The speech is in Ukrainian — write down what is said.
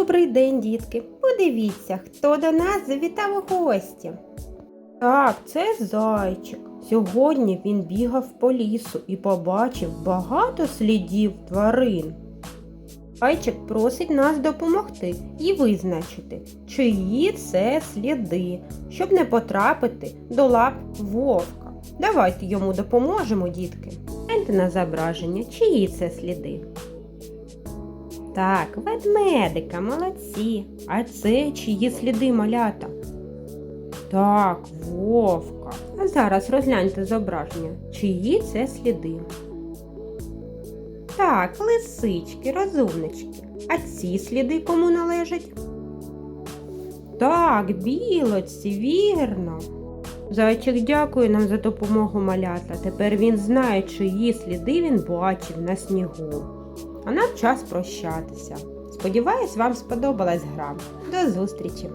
Добрий день, дітки. Подивіться, хто до нас завітав у гості. Так, це зайчик. Сьогодні він бігав по лісу і побачив багато слідів тварин. Зайчик просить нас допомогти і визначити, чиї це сліди, щоб не потрапити до лап вовка. Давайте йому допоможемо, дітки. Гляньте на зображення, чиї це сліди. Так, ведмедика, молодці. А це чиї сліди малята? Так, вовка. А зараз розгляньте зображення, чиї це сліди. Так, лисички, розумнички. А ці сліди кому належать? Так, білочці, вірно. Зайчик дякує нам за допомогу малята. Тепер він знає, чиї сліди він бачив на снігу. А нам час прощатися. Сподіваюсь, вам сподобалась гра. До зустрічі!